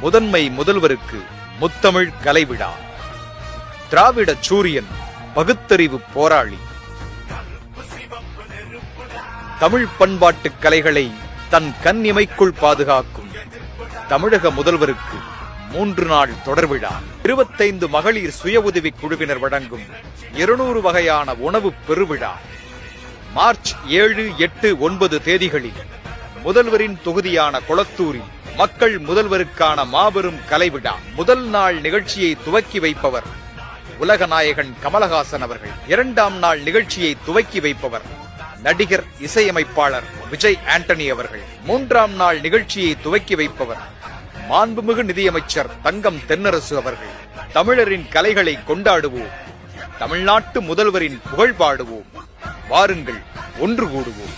முதன்மை முதல்வருக்கு முத்தமிழ் கலைவிழா. திராவிட சூரியன் பகுத்தறிவு போராளி. தமிழ் பண்பாட்டு கலைகளை தன் கண்ணிமைக்குள் பாதுகாக்கும் தமிழக முதல்வருக்கு மூன்று நாள் தொடர் விழா. இருபத்தைந்து மகளிர் சுய உதவி குழுவினர் வழங்கும் இருநூறு வகையான உணவு பெருவிழா. மார்ச் ஏழு எட்டு ஒன்பது தேதிகளில் முதல்வரின் தொகுதியான கொளத்தூரில் மக்கள் முதல்வருக்கான மாபெரும் கலைவிழா முதல் நாள் நிகழ்ச்சியை துவக்கி வைப்பவர் உலக நாயகன் கமலஹாசன் அவர்கள். இரண்டாம் நாள் நிகழ்ச்சியை துவக்கி வைப்பவர் நடிகர் இசையமைப்பாளர் விஜய் ஆண்டனி அவர்கள். மூன்றாம் நாள் நிகழ்ச்சியை துவக்கி வைப்பவர் மாண்புமிகு நிதியமைச்சர் தங்கம் தென்னரசு அவர்கள். தமிழரின் கலைகளை கொண்டாடுவோம். தமிழ்நாட்டு முதல்வரின் புகழ் பாடுவோம் வாருங்கள் ஒன்று கூடுவோம்.